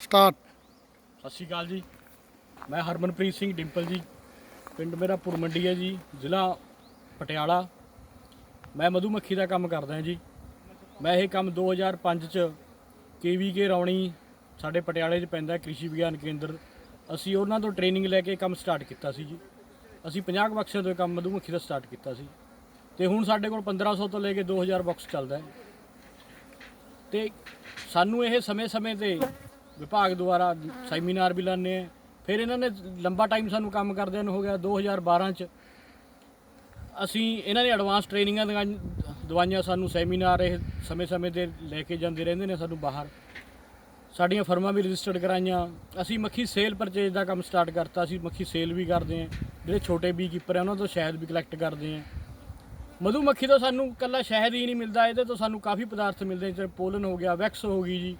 Start. ਸਤਿ ਸ਼੍ਰੀ ਅਕਾਲ ਜੀ। ਮੈਂ ਹਰਮਨਪ੍ਰੀਤ ਸਿੰਘ ਡਿੰਪਲ ਜੀ। ਪਿੰਡ ਮੇਰਾ ਪੁਰਮੰਡੀ ਹੈ ਜੀ, ਜ਼ਿਲ੍ਹਾ ਪਟਿਆਲਾ। ਮੈਂ ਮਧੂਮੱਖੀ ਦਾ ਕੰਮ ਕਰਦਾ ਜੀ। ਮੈਂ ਇਹ ਕੰਮ 2005 ਚ ਕੇਵੀਕੇ ਰੌਣੀ ਸਾਡੇ ਪਟਿਆਲੇ 'ਚ ਪੈਂਦਾ ਕ੍ਰਿਸ਼ੀ ਵਿਗਿਆਨ ਕੇਂਦਰ। ਅਸੀਂ ਉਹਨਾਂ ਤੋਂ ਟ੍ਰੇਨਿੰਗ ਲੈ ਕੇ ਕੰਮ ਸਟਾਰਟ ਕੀਤਾ ਸੀ ਜੀ। ਅਸੀਂ 50 ਬਕਸਿਆਂ ਤੋਂ ਕੰਮ ਮਧੂਮੱਖੀ ਦਾ ਸਟਾਰਟ ਕੀਤਾ ਸੀ। ਤੇ ਹੁਣ ਸਾਡੇ ਕੋਲ 1500 ਤੋਂ ਲੈ ਕੇ 2000 ਬਕਸ ਚੱਲਦਾ ਹੈ। ਤੇ ਸਾਨੂੰ ਇਹ ਸਮੇਂ-ਸਮੇਂ ਤੇ ਵਿਭਾਗ ਦੁਆਰਾ ਸੈਮੀਨਾਰ ਵੀ ਲਾਉਂਦੇ ਆ। ਫਿਰ ਇਹਨਾਂ ਨੇ ਲੰਬਾ ਟਾਈਮ ਸਾਨੂੰ ਕੰਮ ਕਰਦਿਆਂ ਨੂੰ ਹੋ ਗਿਆ 2012 ਚ। ਅਸੀਂ ਇਹਨਾਂ ਨੇ ਐਡਵਾਂਸ ਟ੍ਰੇਨਿੰਗਾਂ ਦਵਾਈ- ਦਵਾਈਆਂ ਸਾਨੂੰ ਸੈਮੀਨਾਰ ਇਹ ਸਮੇਂ-ਸਮੇਂ ਤੇ ਲੈ ਕੇ ਜਾਂਦੇ ਰਹਿੰਦੇ ਨੇ ਸਾਨੂੰ ਬਾਹਰ। ਸਾਡੀਆਂ ਫਰਮਾਂ ਵੀ ਰਜਿਸਟਰਡ ਕਰਾਈਆਂ। ਅਸੀਂ ਮੱਖੀ ਸੇਲ ਪਰਚੇਜ ਦਾ ਕੰਮ ਸਟਾਰਟ ਕਰਤਾ। ਅਸੀਂ ਮੱਖੀ ਸੇਲ ਵੀ ਕਰਦੇ ਹਾਂ ਜਿਹੜੇ ਛੋਟੇ ਬੀ ਕੀਪਰ ਆ, ਉਹਨਾਂ ਤੋਂ ਸ਼ਹਿਦ ਵੀ ਕਲੈਕਟ ਕਰਦੇ ਹਾਂ ਮਧੂ ਮੱਖੀ ਤੋਂ ਸਾਨੂੰ ਕੱਲਾ ਸ਼ਹਿਦ ਹੀ ਨਹੀਂ ਮਿਲਦਾ। ਇਹਦੇ ਤੋਂ ਸਾਨੂੰ ਕਾਫੀ ਪਦਾਰਥ ਮਿਲਦੇ ਨੇ ਜਿਵੇਂ ਪੋਲਨ ਹੋ ਗਿਆ ਵੈਕਸ ਹੋ ਗਈ ਜੀ।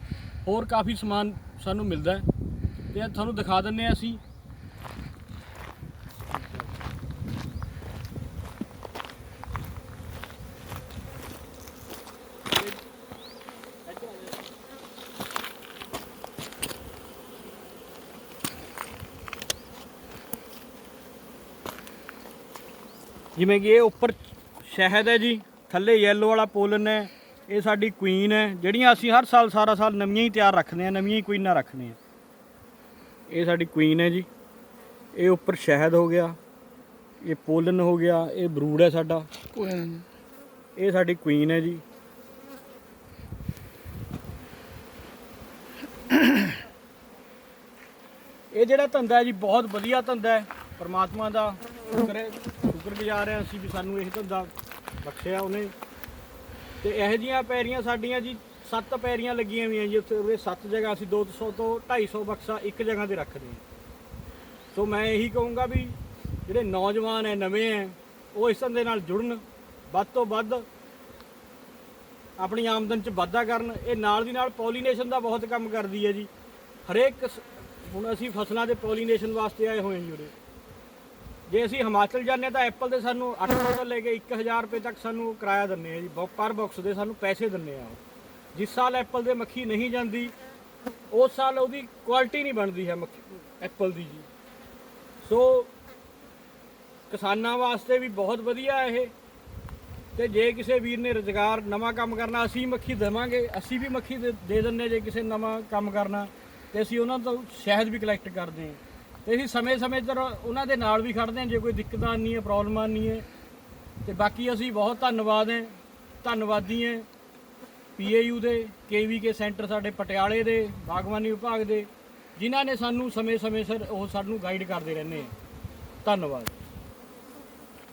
ਹੋਰ ਕਾਫੀ ਸਮਾਨ ਸਾਨੂੰ ਮਿਲਦਾ ਹੈ। ਤੇ ਇਹ ਤੁਹਾਨੂੰ ਦਿਖਾ ਦਿੰਨੇ ਆ ਅਸੀਂ। ਜਿਵੇਂ ਕਿ ਇਹ ਉੱਪਰ ਸ਼ਹਿਦ ਹੈ ਜੀ, ਥੱਲੇ ਯੈਲੋ ਵਾਲਾ ਪੋਲਨ ਹੈ। ਇਹ ਸਾਡੀ ਕੁਈਨ ਹੈ ਜਿਹੜੀਆਂ ਅਸੀਂ ਹਰ ਸਾਲ ਸਾਰਾ ਸਾਲ ਨਵੀਆਂ ਹੀ ਤਿਆਰ ਰੱਖਦੇ ਹਾਂ ਨਵੀਆਂ ਹੀ ਕੁਈਨਾਂ ਰੱਖਦੇ ਹਾਂ। ਇਹ ਸਾਡੀ ਕੁਈਨ ਹੈ ਜੀ। ਇਹ ਉੱਪਰ ਸ਼ਹਿਦ ਹੋ ਗਿਆ ਇਹ ਪੋਲਨ ਹੋ ਗਿਆ ਇਹ ਬਰੂਡ ਹੈ ਸਾਡਾ। ਇਹ ਸਾਡੀ ਕੁਈਨ ਹੈ ਜੀ। ਇਹ ਜਿਹੜਾ ਧੰਦਾ ਜੀ ਬਹੁਤ ਵਧੀਆ ਧੰਦਾ ਹੈ। ਪਰਮਾਤਮਾ ਦਾ ਸ਼ੁਕਰ ਹੈ ਸ਼ੁਕਰਗੁਜ਼ਾਰ ਹਾਂ ਅਸੀਂ ਵੀ ਸਾਨੂੰ ਇਹ ਧੰਦਾ ਬਖਸ਼ਿਆ ਉਹਨੇ। ਤੇ ਇਹੋ ਜੀਆਂ ਪੈਰੀਆਂ ਸਾਡੀਆਂ ਜੀ, ਸੱਤ ਪੈਰੀਆਂ ਲੱਗੀਆਂ ਹੋਈਆਂ ਜੀ ਉੱਥੇ, ਉਹਦੇ ਸੱਤ ਜਗ੍ਹਾ ਅਸੀਂ 200 ਤੋਂ 250 ਬਕਸਾ ਇੱਕ ਜਗ੍ਹਾ ਤੇ ਰੱਖਦੇ ਹਾਂ। ਸੋ ਮੈਂ ਇਹੀ ਕਹੂੰਗਾ ਵੀ ਜਿਹੜੇ ਨੌਜਵਾਨ ਹੈ ਨਵੇਂ ਹੈ ਉਹ ਇਸ ਦੇ ਨਾਲ ਜੁੜਨ, ਵੱਧ ਤੋਂ ਵੱਧ ਆਪਣੀ ਆਮਦਨ ਚ ਵਾਧਾ ਕਰਨ। ਇਹ ਨਾਲ ਦੀ ਨਾਲ ਪੋਲੀਨੇਸ਼ਨ ਦਾ ਬਹੁਤ ਕੰਮ ਕਰਦੀ ਹੈ ਜੀ। ਹਰੇਕ ਹੁਣ ਅਸੀਂ ਫਸਲਾਂ ਦੇ ਪੋਲੀਨੇਸ਼ਨ ਵਾਸਤੇ ਆਏ ਹੋਏ ਹਾਂ ਜੀ ਉਰੇ। ਜੇ ਅਸੀਂ ਹਿਮਾਚਲ ਜਾਂਦੇ ਹਾਂ ਤਾਂ ਐਪਲ ਦੇ ਸਾਨੂੰ 800 ਤੋਂ ਲੈ ਕੇ 1000 ਰੁਪਏ ਤੱਕ ਸਾਨੂੰ ਕਿਰਾਇਆ ਦਿੰਦੇ ਆ ਜੀ। ਬੋ- ਪਰ ਬਾਕਸ ਦੇ ਸਾਨੂੰ ਪੈਸੇ ਦਿੰਦੇ ਆ ਉਹ। ਜਿਸ ਸਾਲ ਐਪਲ ਦੇ ਮੱਖੀ ਨਹੀਂ ਜਾਂਦੀ, ਉਸ ਸਾਲ ਉਹਦੀ ਕੁਆਲਿਟੀ ਨਹੀਂ ਬਣਦੀ ਹੈ ਮੱਖੀ ਐਪਲ ਦੀ ਜੀ। ਸੋ ਕਿਸਾਨਾਂ ਵਾਸਤੇ ਵੀ ਬਹੁਤ ਵਧੀਆ ਇਹ। ਤੇ ਜੇ ਕਿਸੇ ਵੀਰ ਨੇ ਰੁਜ਼ਗਾਰ, ਨਵਾਂ ਕੰਮ ਕਰਨਾ, ਅਸੀਂ ਮੱਖੀ ਦੇਵਾਂਗੇ, ਅਸੀਂ ਵੀ ਮੱਖੀ ਦੇ ਦੇ ਦਿੰਦੇ ਹਾਂ ਜੇ ਕਿਸੇ ਨਵਾਂ ਕੰਮ ਕਰਨਾ। ਤੇ ਅਸੀਂ ਉਹਨਾਂ ਤੋਂ ਸ਼ਹਿਦ ਵੀ ਕਲੈਕਟ ਕਰਦੇ ਹਾਂ। ਤੇ ਅਸੀਂ ਸਮੇਂ-ਸਮੇਂ ਤੇ ਉਹਨਾਂ ਦੇ ਨਾਲ ਵੀ ਖੜਦੇ ਹਾਂ, ਜੇ ਕੋਈ ਦਿੱਕਤਾਂ ਆਨੀ ਹੈ, ਪ੍ਰੋਬਲਮ ਆਨੀ ਹੈ। ਤੇ ਬਾਕੀ ਅਸੀਂ ਬਹੁਤ ਧੰਨਵਾਦ ਹੈ, ਧੰਨਵਾਦੀ ਹੈ ਪੀਏਯੂ ਦੇ, ਕੇਵੀਕੇ ਸੈਂਟਰ ਸਾਡੇ ਪਟਿਆਲੇ ਦੇ, ਬਾਗਬਾਨੀ ਵਿਭਾਗ ਦੇ, ਜਿਨ੍ਹਾਂ ਨੇ ਸਾਨੂੰ ਸਮੇਂ-ਸਮੇਂ ਸਿਰ ਉਹ ਸਾਨੂੰ ਗਾਈਡ ਕਰਦੇ ਰਹਿੰਦੇ ਆ। ਧੰਨਵਾਦ।